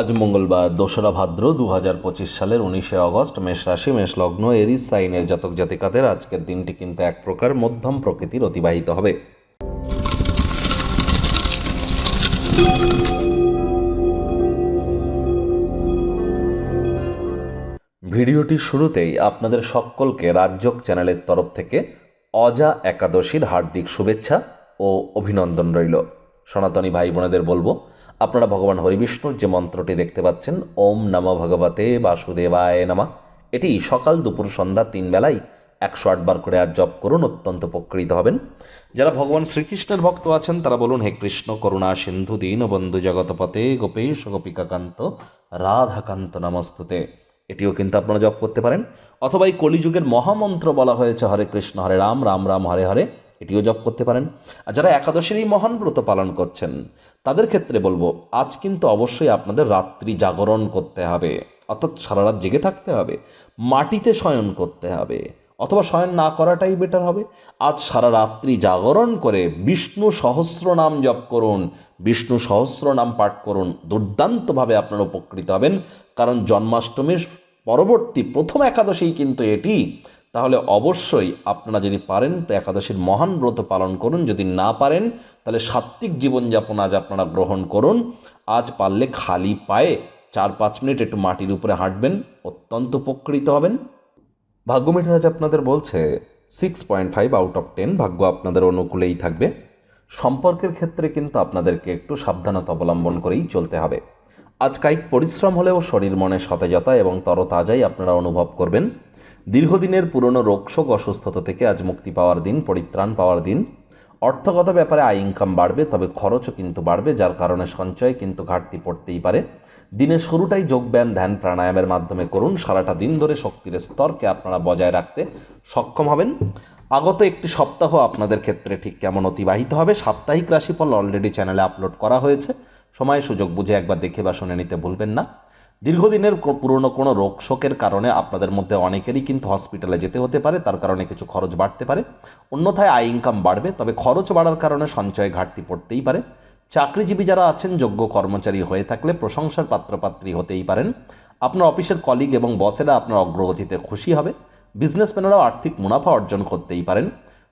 আজ মঙ্গলবার, দোসরা ভাদ্র দু হাজার পঁচিশ সালের উনিশে অগস্ট, মেষ রাশি, মেষ লগ্ন, এরিস সাইনের জাতক জাতিকাদের আজকের দিনটি কিন্তু এক প্রকার মধ্যম প্রকৃতির অতিবাহিত হবে। ভিডিওটির শুরুতেই আপনাদের সকলকে রাজ্যক চ্যানেলের তরফ থেকে অজা একাদশীর হার্দিক শুভেচ্ছা ও অভিনন্দন রইল। সনাতনী ভাই বোনেদের বলব, আপনারা ভগবান হরিবিষ্ণুর যে মন্ত্রটি দেখতে পাচ্ছেন, ওম নম ভগবতে বাসুদেবায় নামা। এটি সকাল দুপুর সন্ধ্যা তিন বেলায় একশো আটবার করে আর জপ করুন, অত্যন্ত উপকৃত হবেন। যারা ভগবান শ্রীকৃষ্ণের ভক্ত আছেন, তারা বলুন, হে কৃষ্ণ, করুণা, সিন্ধু, দীন, বন্ধু জগতপতে গোপেশ, গোপিকাকান্ত, রাধাকান্ত, নমস্তুতে। এটিও কিন্তু আপনারা জপ করতে পারেন। অথবা এই কলিযুগের মহামন্ত্র বলা হয়েছে, হরে কৃষ্ণ, হরে রাম রাম রাম, হরে হরে। এটিও জপ করতে পারেন। আর যারা একাদশীর এই মহান ব্রত পালন করছেন, তাদের ক্ষেত্রে বলব, আজ কিন্তু অবশ্যই আপনাদের রাত্রি জাগরণ করতে হবে। অর্থাৎ সারা রাত জেগে থাকতে হবে, মাটিতে শয়ন করতে হবে, অথবা শয়ন না করাটাই বেটার হবে। আজ সারা রাত্রি জাগরণ করে বিষ্ণু সহস্র নাম জপ করুন, বিষ্ণু সহস্র নাম পাঠ করুন, দুর্দান্তভাবে আপনারা উপকৃত হবেন। কারণ জন্মাষ্টমীর পরবর্তী প্রথম একাদশী কিন্তু এটি। তাহলে অবশ্যই আপনারা যদি পারেন, তো একাদশীর মহান ব্রত পালন করুন। যদি না পারেন, তাহলে সাত্ত্বিক জীবনযাপন আজ আপনারা গ্রহণ করুন। আজ পারলে খালি পায়ে চার পাঁচ মিনিট একটু মাটির উপরে হাঁটবেন, অত্যন্ত উপকৃত হবেন। ভাগ্য মিঠারাজ আপনাদের বলছে six point five out of ten ভাগ্য আপনাদের অনুকূলেই থাকবে। সম্পর্কের ক্ষেত্রে কিন্তু আপনাদেরকে একটু সাবধানতা অবলম্বন করেই চলতে হবে। আজ কায়িক পরিশ্রম হলেও শরীর মনে সতেজতা এবং তরতাজাই আপনারা অনুভব করবেন। দীর্ঘদিনের পুরনো রোগশোক অসুস্থতা থেকে আজ মুক্তি পাওয়ার দিন, পরিত্রাণ পাওয়ার দিন। অর্থগত ব্যাপারে আয় ইনকাম বাড়বে, তবে খরচও কিন্তু বাড়বে, যার কারণে সঞ্চয় কিন্তু ঘাটতি পড়তেই পারে। দিনের শুরুটাই যোগব্যায়াম ধ্যান, প্রাণায়ামের মাধ্যমে করুন। সারাটা দিন ধরে শক্তির স্তরকে আপনারা বজায় রাখতে সক্ষম হবেন। আগত একটি সপ্তাহ আপনাদের ক্ষেত্রে ঠিক কেমন অতিবাহিত হবে, সাপ্তাহিক রাশিফল অলরেডি চ্যানেলে আপলোড করা হয়েছে। সময় সুযোগ বুঝে একবার দেখে বা শুনে নিতে ভুলবেন না। দীর্ঘদিনের পুরনো কোনো রোগ শোকের কারণে আপনাদের মধ্যে অনেকেরই কিন্তু হসপিটালে যেতে হতে পারে, তার কারণে কিছু খরচ বাড়তে পারে। অন্যথায় আয় ইনকাম বাড়বে, তবে খরচ বাড়ার কারণে সঞ্চয় ঘাটতি পড়তেই পারে। চাকরিজীবী যারা আছেন, যোগ্য কর্মচারী হয়ে থাকলে প্রশংসার পাত্রপাত্রী হতেই পারেন। আপনার অফিসের কলিগ এবং বসেরা আপনার অগ্রগতিতে খুশি হবে। বিজনেসম্যানেরাও আর্থিক মুনাফা অর্জন করতেই পারেন।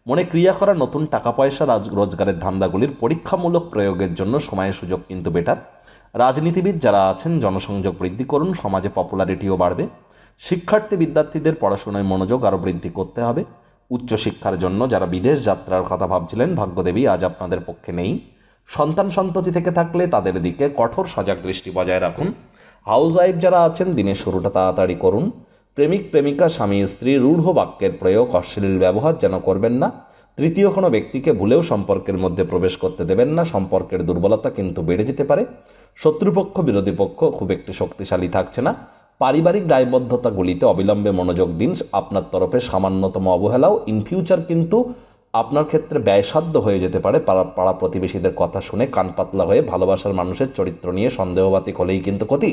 মনে ক্রিয়া করা নতুন টাকা পয়সা রাজ- রোজগারের ধান্দাগুলির পরীক্ষামূলক প্রয়োগের জন্য সময়ের সুযোগ কিন্তু বেটার রাজনীতিবিদ যারা আছেন, জনসংযোগ বৃদ্ধি করুন, সমাজে পপুলারিটিও বাড়বে। শিক্ষার্থী বিদ্যার্থীদের পড়াশোনায় মনোযোগ আরও বৃদ্ধি করতে হবে। উচ্চশিক্ষার জন্য যারা বিদেশ যাত্রার কথা ভাবছিলেন, ভাগ্যদেবী আজ আপনাদের পক্ষে নেই। সন্তান সন্ততি থেকে থাকলে তাদের দিকে কঠোর সজাগ দৃষ্টি বজায় রাখুন। হাউস ওয়াইফ যারা আছেন, দিনের শুরুটা তাড়াতাড়ি করুন। প্রেমিক, প্রেমিকা, স্বামী, স্ত্রী, রূঢ় বাক্যের প্রয়োগ, অশ্লীল ব্যবহার যেন করবেন না। তৃতীয় কোনো ব্যক্তিকে ভুলেও সম্পর্কের মধ্যে প্রবেশ করতে দেবেন না। সম্পর্কের দুর্বলতা কিন্তু বেড়ে যেতে পারে। শত্রুপক্ষ, বিরোধী পক্ষ খুব একটি শক্তিশালী থাকছে না। পারিবারিক দায়বদ্ধতাগুলিতে অবিলম্বে মনোযোগ দিন। আপনার তরফে সামান্যতম অবহেলাও ইন ফিউচার কিন্তু আপনার ক্ষেত্রে ব্যয়সাধ্য হয়ে যেতে পারে। পাড়া পাড়া প্রতিবেশীদের কথা শুনে কান পাতলা হয়ে ভালোবাসার মানুষের চরিত্র নিয়ে সন্দেহবাতিক হলেই কিন্তু ক্ষতি।